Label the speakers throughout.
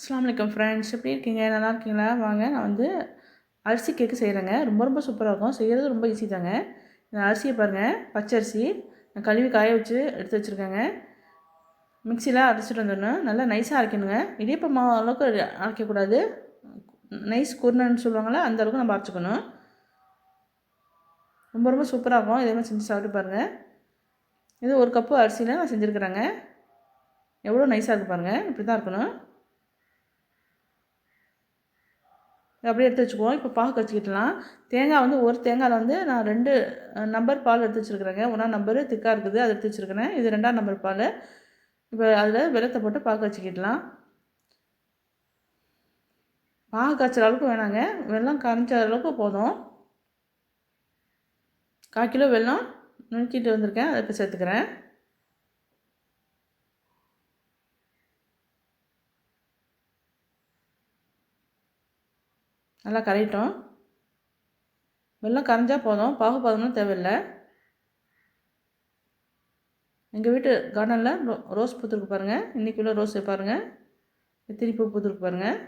Speaker 1: அஸ்லாம் வலைக்கம் ஃப்ரெண்ட்ஸ் எப்படி இருக்கீங்க? நல்லா இருக்கீங்களா? வாங்க நான் வந்து அரிசி கேக்கு செய்கிறேங்க ரொம்ப ரொம்ப சூப்பராக இருக்கும். செய்கிறது ரொம்ப ஈஸி தாங்க. இந்த அரிசியை பாருங்கள் பச்சரிசி நான் கழுவி காய வச்சு எடுத்து வச்சுருக்கேங்க. மிக்சியில் அரைச்சிட்டு வந்துடணும். நல்லா நைஸாக அரைக்கணுங்க. இடியப்ப மாவு அளவுக்கு அரைக்கக்கூடாது. நைஸ் குருணன்னு சொல்லுவாங்கள்ல அந்த அளவுக்கு நம்ம அரைச்சிக்கணும். ரொம்ப ரொம்ப சூப்பராக இருக்கும். இதே மாதிரி செஞ்சு சாப்பிட்டு பாருங்கள் இது ஒரு கப்பு அரிசியில் நான் செஞ்சுருக்குறேங்க. எவ்வளோ நைஸாக இருக்குது பாருங்கள் இப்படி தான் இருக்கணும் இதை அப்படியே எடுத்து வச்சுக்குவோம். இப்போ பாகு வச்சுக்கிட்டலாம் தேங்காய் வந்து ஒரு தேங்காயில் வந்து நான் ரெண்டு நம்பர் பால் எடுத்து வச்சுருக்குறேங்க. ஒன்றா நம்பர் திக்காக இருக்குது அதை எடுத்து வச்சுருக்கிறேன். இது ரெண்டாம் நம்பர் பால். இப்போ அதில் வெள்ளத்தை போட்டு பாகு வச்சுக்கிட்டலாம் பாகு காய்ச்சல் அளவுக்கு வேணாங்க. வெள்ளம் கரைஞ்ச அளவுக்கு போதும். கால் கிலோ வெல்லம் நுணுக்கிட்டு வந்திருக்கேன். அதை இப்போ சேர்த்துக்கிறேன். நல்லா கரையிட்டோம். வெள்ளம் கரைஞ்சால் போதும். பாகு பதம்லாம் தேவையில்லை. எங்கள் வீட்டு கார்டனில் ரோ ரோஸ் பூத்துருக்கு பாருங்கள் இன்றைக்கி உள்ள ரோஸ் பாருங்கள் எத்திரி பூ பூத்துருக்கு பாருங்கள்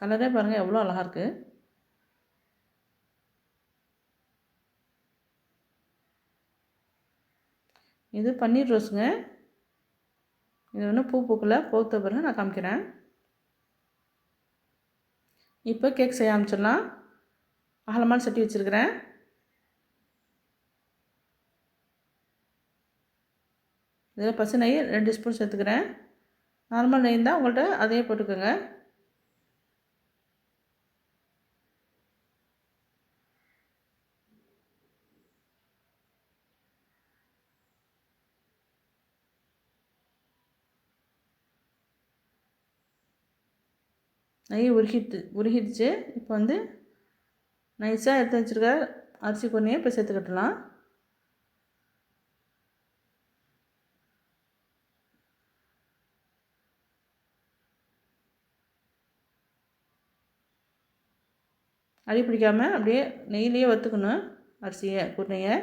Speaker 1: கலரே பாருங்கள் எவ்வளோ அழகாக இருக்குது இது பன்னீர் ரோஸுங்க. இது ஒன்றும் பூ பூக்கில் பூத்த பிறகு நான் காமிக்கிறேன். இப்போ கேக் செய்ய ஆரம்பிச்சிடலாம். அகலமான சட்டி வச்சுருக்கிறேன். இதில் பசு நெய் ரெண்டு ஸ்பூன் சேர்த்துக்கிறேன். நார்மல் நெய் தான் உங்கள்கிட்ட அதையே போட்டுக்கோங்க. நெய் உருகிட்டு உருகிடுச்சு. இப்போ வந்து நைஸாக எடுத்து வச்சுருக்க அரிசி கொண்டையை இப்போ சேர்த்துக்கிட்டலாம் அடி பிடிக்காமல் அப்படியே நெய்லேயே வற்றுக்கணும் அரிசியை குருணையை.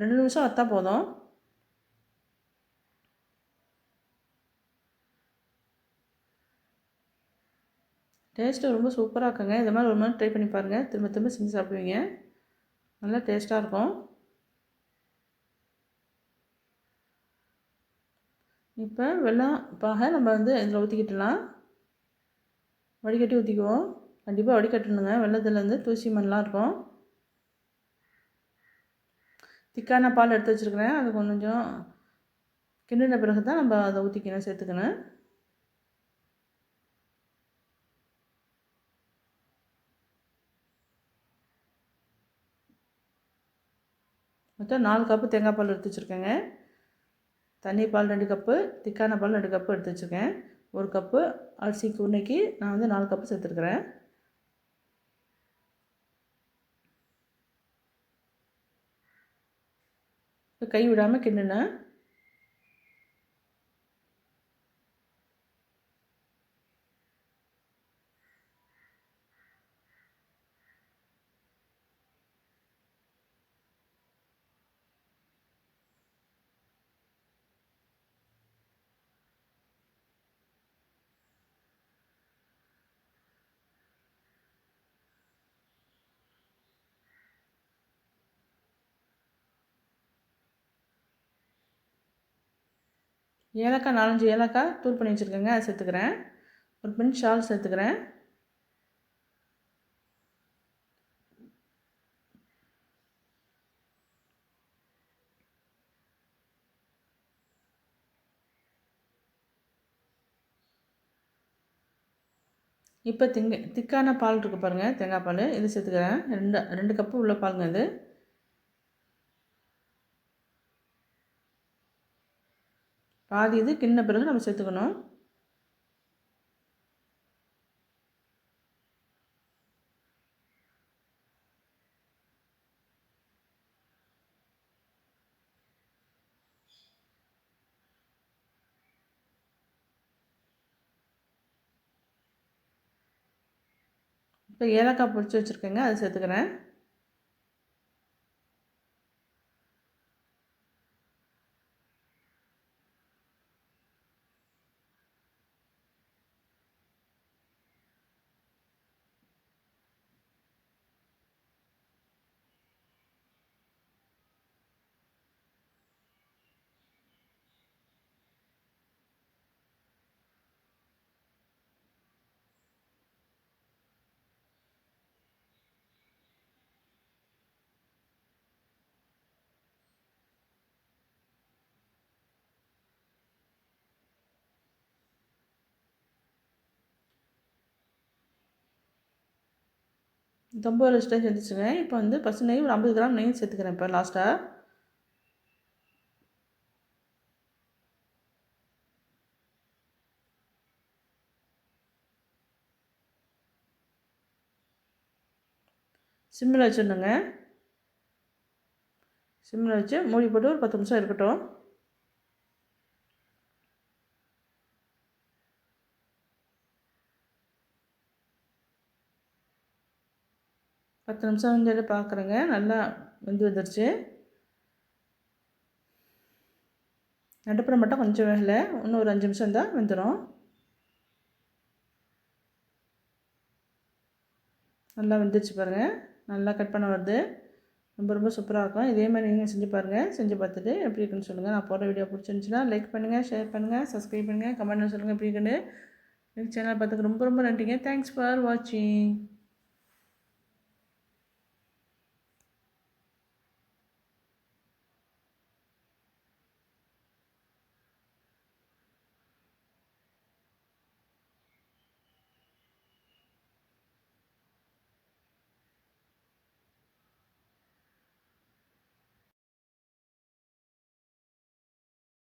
Speaker 1: ரெண்டு நிமிஷம் வத்தா போதும். டேஸ்ட்டு ரொம்ப சூப்பராக இருக்குங்க. இந்த மாதிரி ஒரு மாதிரி ட்ரை பண்ணி பாருங்கள் திரும்ப திரும்ப செஞ்சு சாப்பிடுவீங்க. நல்லா டேஸ்ட்டாக இருக்கும். இப்போ வெள்ளம் பாக நம்ம வந்து இதில் ஊற்றிக்கிட்டலாம் வடிகட்டி ஊற்றிக்குவோம் கண்டிப்பாக வடிகட்டணுங்க. வெள்ளத்துலேருந்து தூசி மண்ணெலாம் இருக்கும். திக்கான பால் எடுத்து வச்சுருக்கிறேன். அது கொஞ்சம் கிண்டின பிறகு தான் நம்ம அதை ஊற்றிக்கணும் சேர்த்துக்கணும். மொத்தம் நாலு கப்பு தேங்காய் பால் எடுத்து வச்சுருக்கேங்க. தண்ணி பால் ரெண்டு கப்பு திக்கான பால் ரெண்டு கப்பு எடுத்து வச்சுருக்கேன். ஒரு கப்பு அரிசி உன்னைக்கு நான் வந்து நாலு கப்பு சேர்த்துருக்குறேன். கை விடாமல் கிண்டுனா ஏலக்காய் நாலஞ்சு ஏலக்காய் தூள் பண்ணி வச்சுருக்கேங்க அதை சேர்த்துக்கிறேன். ஒரு பின் ஷால் சேர்த்துக்கிறேன். இப்போ திங்க திக்கான பால் இருக்குது பாருங்கள் தேங்காய் பால். இது சேர்த்துக்கிறேன். ரெண்டு ரெண்டு கப்பு உள்ள பாலுங்க இது. பாதி இது கிண்ண பிறகு நம்ம சேர்த்துக்கணும். இப்போ ஏலக்காய் பொடிச்சு வச்சுருக்கேங்க அதை சேர்த்துக்கிறேன். ரொம்ப ஒரு ஸ்டேஜ் இப்போ வந்து பசு நெய் ஒரு ஐம்பது கிராம் நெய் சேர்த்துக்கிறேன் இப்போ லாஸ்ட்டாக சிம்மில் வச்சிடணுங்க. சிம்மில் வச்சு மூடி போட்டு ஒரு பத்து நிமிஷம் இருக்கட்டும். பத்து நிமிஷம் வந்து பார்க்குறேங்க. நல்லா வெந்து வந்துருச்சு. நடுப்புறம் மட்டும் கொஞ்சம் வேகலை. இன்னும் ஒரு அஞ்சு நிமிஷம் தான் வெந்துடும் நல்லா வெந்துருச்சு பாருங்கள் நல்லா கட் பண்ண வருது. ரொம்ப ரொம்ப சூப்பராக இருக்கும். இதே மாதிரி நீங்கள் செஞ்சு பாருங்கள் செஞ்சு பார்த்துட்டு எப்படி இருக்குன்னு சொல்லுங்கள் நான் போகிற வீடியோ பிடிச்சிருந்துச்சுன்னா லைக் பண்ணுங்கள் ஷேர் பண்ணுங்கள் சப்ஸ்கிரைப் பண்ணுங்கள் கமெண்ட் சொல்லுங்கள் எப்படி இருக்குன்னு. எனக்கு சேனல் பார்த்துக்கு ரொம்ப ரொம்ப நன்றிங்க. தேங்க்ஸ் ஃபார் வாட்சிங்